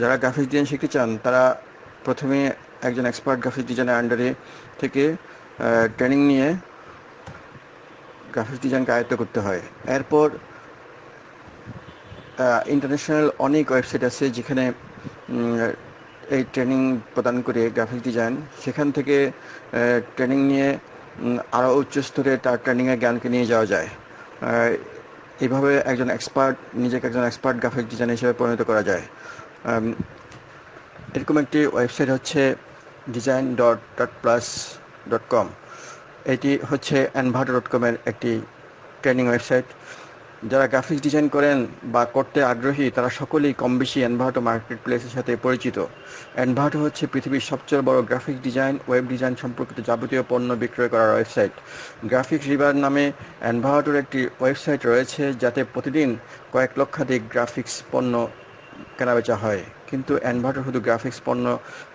যারা graphics design শিখতে চান, তারা প্রথমে একজন এক্সপার্ট গ্রাফিক্স ডিজাইনের আন্ডারে থেকে ট্রেনিং নিয়ে গ্রাফিক্স ডিজাইনকে আয়ত্ত করতে হয়। এরপর ইন্টারন্যাশনাল অনেক ওয়েবসাইট আছে যেখানে এই ট্রেনিং প্রদান করে গ্রাফিক্স ডিজাইন সেখান থেকে ট্রেনিং নিয়ে আরও উচ্চ স্তরে তার ট্রেনিংয়ের জ্ঞানকে নিয়ে যাওয়া যায়। এইভাবে একজন এক্সপার্ট নিজেকে একজন এক্সপার্ট গ্রাফিক ডিজাইন হিসেবে পরিণত করা যায়। এরকম একটি ওয়েবসাইট হচ্ছে design dot dot plus dot com এটি হচ্ছে অ্যানভার্টো ডট কমের একটি ট্রেনিং ওয়েবসাইট। যারা গ্রাফিক্স ডিজাইন করেন বা করতে আগ্রহী, তারা সকলেই কম বেশি অ্যানভার্টো মার্কেট প্লেসের সাথে পরিচিত। অ্যানভার্টো হচ্ছে পৃথিবীর সবচেয়ে বড় গ্রাফিক্স ডিজাইন ওয়েব ডিজাইন সম্পর্কিত যাবতীয় পণ্য বিক্রয় করার ওয়েবসাইট। গ্রাফিক্স রিভার নামে অ্যানভার্টোর একটি ওয়েবসাইট রয়েছে, যাতে প্রতিদিন কয়েক লক্ষাধিক গ্রাফিক্স পণ্য কেনাবেচা হয় কিন্তু অ্যানভার্টো শুধু গ্রাফিক্স পণ্য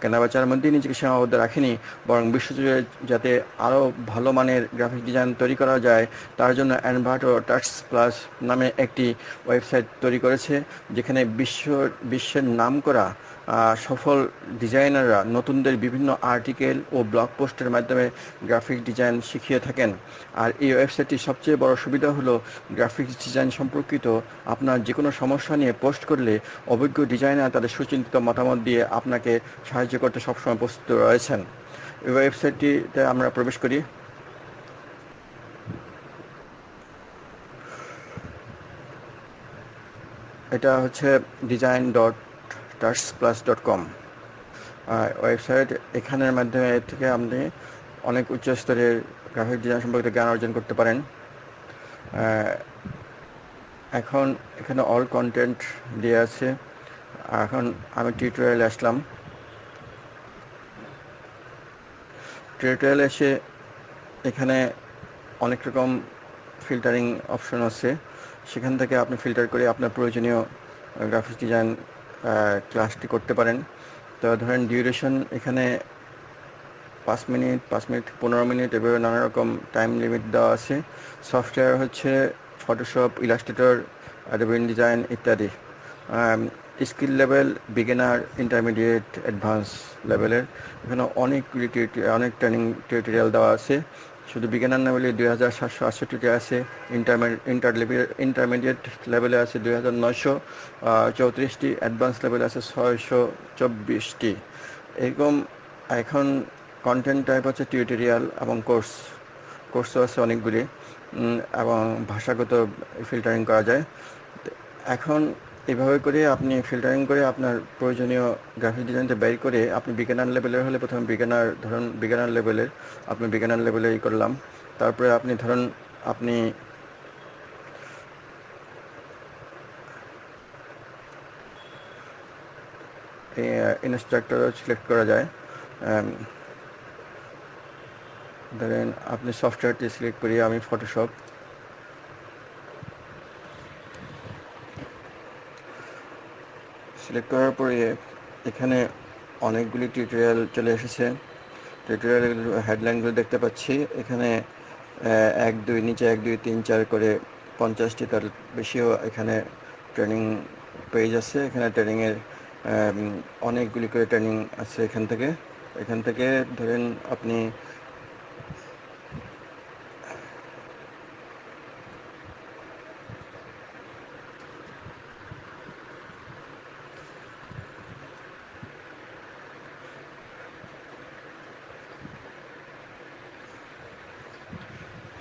কেনাবেচার মধ্যেই নিজেকে সীমাবদ্ধ রাখেনি, বরং বিশ্বজুড়ে যাতে আরও ভালো মানের গ্রাফিক ডিজাইন তৈরি করা যায়, তার জন্য অ্যানভার্টার টাচ প্লাস নামে একটি ওয়েবসাইট তৈরি করেছে, যেখানে বিশ্ব, বিশ্বের নাম করা সফল ডিজাইনাররা নতুনদের বিভিন্ন আর্টিকেল ও ব্লগ পোস্টের মাধ্যমে গ্রাফিক ডিজাইন শিখিয়ে থাকেন। আর এই ওয়েবসাইটটির সবচেয়ে বড় সুবিধা হলো গ্রাফিক্স ডিজাইন সম্পর্কিত আপনার যে কোনো সমস্যা নিয়ে পোস্ট করলে অভিজ্ঞ ডিজাইনার তাদের সুচিন্তিত মতামত দিয়ে আপনাকে সাহায্য করতে সবসময় প্রস্তুত রয়েছেন। ওয়েবসাইটটিতে আমরা প্রবেশ করি। এটা হচ্ছে design dot tuts plus dot com website এখানের মাধ্যমে থেকে আপনি অনেক উচ্চ স্তরের গ্রাফিক ডিজাইন সম্পর্কিত জ্ঞান অর্জন করতে পারেন। এখন এখানে অল কন্টেন্ট দেওয়া আছে। এখন আমি টিউটোরিয়ালে আসলাম। টিউটোরিয়াল এসে এখানে অনেক রকম ফিল্টারিং অপশন আছে। সেখান থেকে আপনি ফিল্টার করে আপনার প্রয়োজনীয় গ্রাফিক্স ডিজাইন ক্লাসটি করতে পারেন। তো ধরেন ডিউরেশন এখানে পাঁচ মিনিট পাঁচ মিনিট, পনেরো মিনিট, এভাবে নানা রকম টাইম লিমিট দেওয়া আছে। সফটওয়্যার হচ্ছে ফটোশপ ইলাস্ট্রেটর অ্যাডোবিন ডিজাইন ইত্যাদি। Skill level beginner intermediate advance লেভেলের এখানে অনেকগুলি অনেক ট্রেনিং টিউটোরিয়াল দেওয়া আছে। শুধু বিজ্ঞান লেভেলে দুই হাজার সাতশো আটষট্টিটি আছে। ইন্টার ইন্টারমিডিয়েট লেভেলে আছে দুই হাজার নয়শো। চৌত্রিশটি অ্যাডভান্স লেভেলে আছে ছয়শো চব্বিশটি। এরকম এখন কন্টেন্ট টাইপ হচ্ছে টিউটোরিয়াল এবং কোর্স কোর্সও আছে অনেকগুলি। এবং ভাষাগত ফিল্টারিং করা যায়। এখন এভাবে করে আপনি ফিল্টারিং করে আপনার প্রয়োজনীয় গ্রাফিক ডিজাইনটা বের করে আপনি বিজ্ঞানার লেভেলের হলে প্রথমে বিজ্ঞানার ধরুন বিজ্ঞানার লেভেলের আপনি বিজ্ঞানার লেভেলে ই করলাম। তারপরে আপনি ধরুন আপনি ইনস্ট্রাক্টর সিলেক্ট করা যায়। ধরেন আপনি সফটওয়্যারটি সিলেক্ট করি, আমি ফটোশপ সিলেক্ট করার পরে এখানে অনেকগুলি টিউটোরিয়াল চলে এসেছে। টিউটোরিয়াল হেডলাইনগুলো দেখতে পাচ্ছি। এখানে এক, দুই, নিচে এক, দুই, তিন, চার করে পঞ্চাশটি তার বেশিও এখানে ট্রেনিং পেজ আছে। এখানে ট্রেনিংয়ের অনেকগুলি করে ট্রেনিং আছে এখান থেকে। এখান থেকে ধরেন আপনি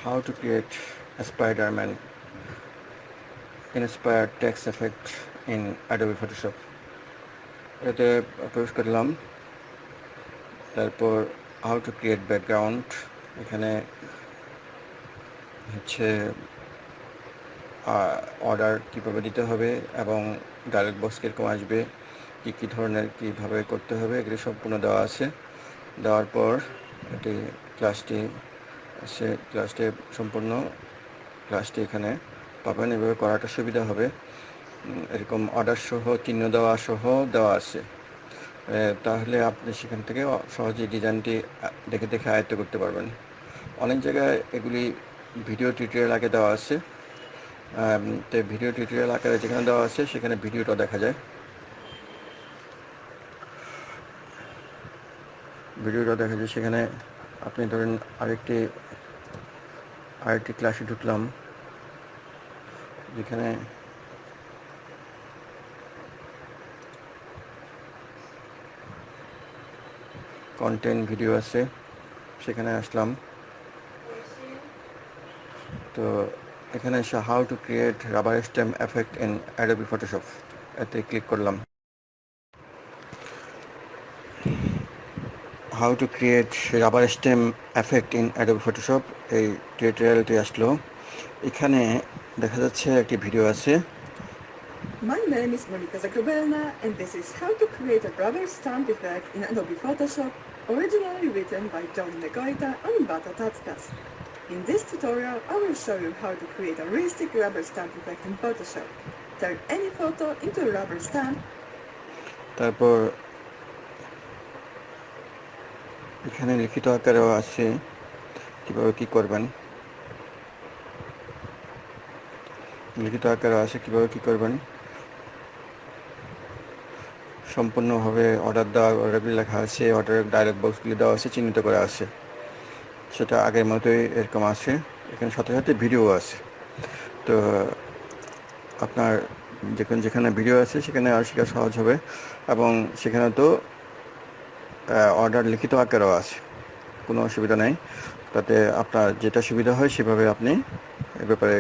how to create a Spider-Man inspired text effect in Adobe Photoshop. এতে প্রবেশ করলাম। তারপর হাউ টু ক্রিয়েট ব্যাকগ্রাউন্ড এখানে হচ্ছে অর্ডার কীভাবে দিতে হবে এবং ডায়লগ বক্স কীরকম আসবে, কী কী ধরনের কীভাবে করতে হবে, এগুলি সম্পূর্ণ দেওয়া আছে। দেওয়ার পর এটি ক্লাসটি সে ক্লাসটি সম্পূর্ণ ক্লাসটি এখানে পাবেন। এভাবে করাটা সুবিধা হবে। এরকম অর্ডার সহ, চিহ্ন দেওয়া সহ দেওয়া আছে। তাহলে আপনি সেখান থেকে সহজে ডিজাইনটি দেখে দেখে আয়ত্ত করতে পারবেন। অনেক জায়গায় এগুলি ভিডিও টিউটোরিয়াল আগে দেওয়া আছে। তো ভিডিও টিউটোরিয়াল আকারে যেখানে দেওয়া আছে, সেখানে ভিডিওটা দেখা যায়। ভিডিওটা দেখা যায় সেখানে। আপনি ধরেন আরেকটি আরেকটি ক্লাসে ঢুকলাম, যেখানে কন্টেন্ট ভিডিও আছে, সেখানে আসলাম। তো এখানে এসে how to create rubber stamp effect in Adobe Photoshop এতে ক্লিক করলাম। How to create rubber stamp effect in Adobe Photoshop এই টিউটোরিয়ালটি আসলো এখানে দেখা যাচ্ছে একটি ভিডিও আছে My name is Monika Zagrobelna and this is how to create a rubber stamp effect in Adobe Photoshop, originally written by John Negoita and Bata Tatskas. In this tutorial, I will show you how to create a realistic rubber stamp effect in Photoshop. Turn any photo into a rubber stamp তারপর এখানে লিখিত আকারেও আছে। কীভাবে কি করবেন? লিখিত আকারে আছে কীভাবে কি করবেন? সম্পূর্ণভাবে অর্ডার দেওয়া অর্ডারগুলি লেখা আছে অর্ডারের ডায়লগ বক্সগুলি দেওয়া আছে, চিহ্নিত করা আছে। সেটা আগের মতোই এরকম আছে। এখানে সাথে সাথে ভিডিও আছে। তো আপনার যেখানে যেখানে ভিডিও আছে, সেখানে আর শেখা সহজ হবে। এবং সেখানে তো অর্ডার লিখিত আকারেও আছে। কোনো অসুবিধা নেই। তাতে আপনার যেটা সুবিধা হয় সেভাবে আপনি এ ব্যাপারে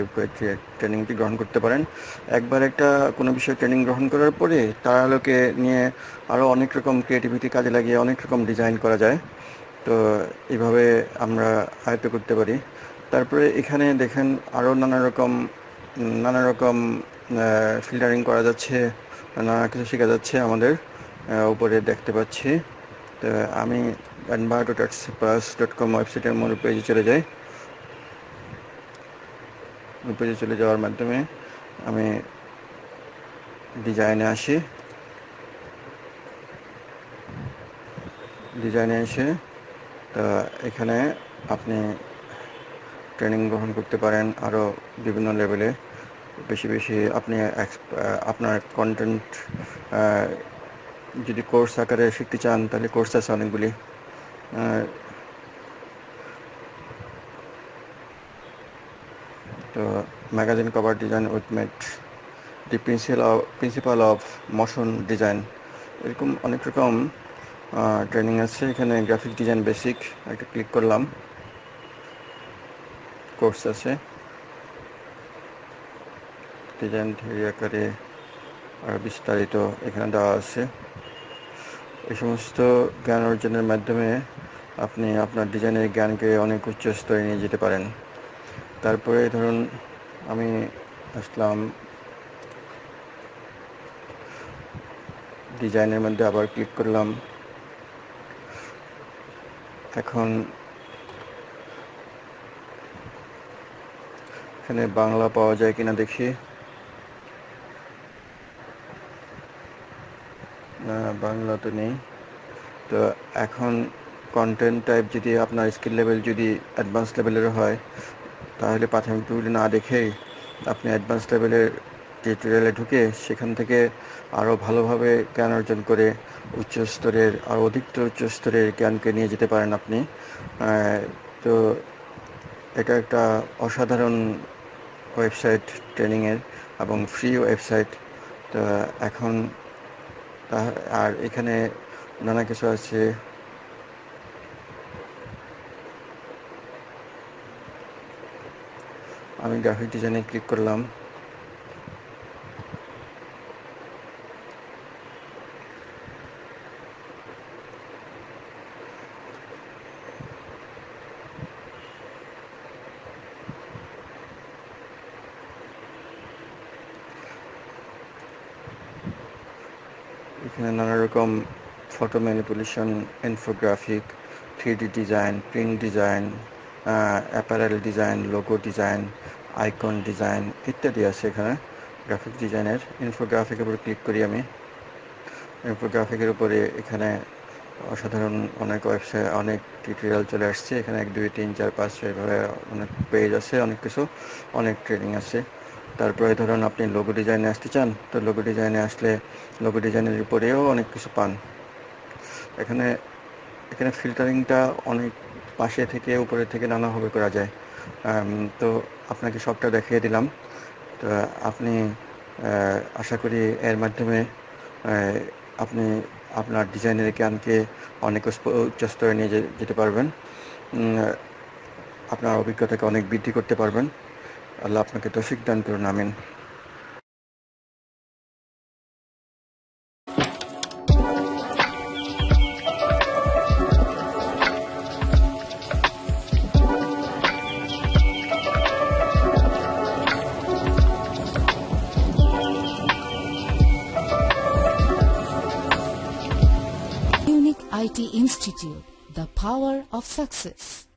ট্রেনিংটি গ্রহণ করতে পারেন। একবার একটা কোনো বিষয়ে ট্রেনিং গ্রহণ করার পরে তার আলোকে নিয়ে আরও অনেক রকম ক্রিয়েটিভিটি কাজে লাগিয়ে অনেক রকম ডিজাইন করা যায়। তো এভাবে আমরা আয়ত্ত করতে পারি। তারপরে এখানে দেখেন আরও নানা রকম নানা রকম ফিল্টারিং করা যাচ্ছে, নানা কিছু শেখা যাচ্ছে আমাদের। উপরে দেখতে পাচ্ছি। তো আমি Envato dot plus dot com ওয়েবসাইটের মূল পেজে চলে যাই পেজে চলে যাওয়ার মাধ্যমে আমি ডিজাইনে আসি। ডিজাইনে এসে, তা এখানে আপনি ট্রেনিং গ্রহণ করতে পারেন আরও বিভিন্ন লেভেলে বেশি বেশি আপনি আপনার কন্টেন্ট যদি কোর্স আকারে শিখতে চান, তাহলে কোর্স আছে অনেকগুলি। তো magazine cover design with Matt the principle of principle of motion design এরকম অনেক রকম ট্রেনিং আছে। এখানে গ্রাফিক ডিজাইন বেসিক একটা ক্লিক করলাম। কোর্স আছে। ডিজাইন থিওরি আকারে, আর বিস্তারিত এখানে দেওয়া আছে। এই সমস্ত জ্ঞান অর্জনের মাধ্যমে আপনি আপনার ডিজাইনের জ্ঞানকে অনেক উচ্চ স্তরে নিয়ে যেতে পারেন। তারপরে ধরুন, আমি আসলাম ডিজাইনের মধ্যে আবার ক্লিক করলাম। এখন এখানে বাংলা পাওয়া যায় কিনা দেখি। না বাংলা তো নেই। তো এখন কন্টেন্ট টাইপ যদি আপনার স্কিল লেভেল যদি অ্যাডভান্স লেভেলের হয়, তাহলে প্রাথমিক প্রাথমিকগুলি না দেখেই আপনি অ্যাডভান্স লেভেলের টিউটোরিয়ালে ঢুকে সেখান থেকে আরও ভালোভাবে জ্ঞান অর্জন করে উচ্চ স্তরের, আরও অধিকতর উচ্চ স্তরের জ্ঞানকে নিয়ে যেতে পারেন আপনি। তো এটা একটা অসাধারণ ওয়েবসাইট ট্রেনিংয়ের এবং ফ্রি ওয়েবসাইট তো এখন আর এখানে নানা কিছু আছে। আমি গ্রাফিক ডিজাইনে ক্লিক করলাম। এখানে নানা রকম photo manipulation infographic three design print design apparel design logo design icon design ইত্যাদি আছে এখানে। গ্রাফিক ডিজাইনের ইনফোগ্রাফিকের উপরে ক্লিক করি আমি। ইনফোগ্রাফিকের উপরে এখানে অসাধারণ অনেক ওয়েবসাইট অনেক টিউটোরিয়াল চলে আসছে। এখানে এক, দুই, তিন, চার, পাঁচ এভাবে অনেক পেজ আছে, অনেক কিছু, অনেক ট্রেনিং আছে। তারপরে ধরুন আপনি লোগো ডিজাইনে আসতে চান, তো লোগো ডিজাইনে আসলে লোগো ডিজাইনের উপরেও অনেক কিছু পান। এখানে এখানে ফিল্টারিংটা অনেক পাশে থেকে, উপরে থেকে নানাভাবে করা যায়। তো আপনাকে সবটা দেখিয়ে দিলাম। তো আপনি আশা করি এর মাধ্যমে আপনি আপনার ডিজাইনের জ্ঞানকে অনেক উচ্চ- স্তরে নিয়ে যেতে পারবেন। আপনার অভিজ্ঞতাকে অনেক বৃদ্ধি করতে পারবেন। আল্লাহ আপনাকে তৌফিক দান করুন আমিন Unique IT Institute, the power of success.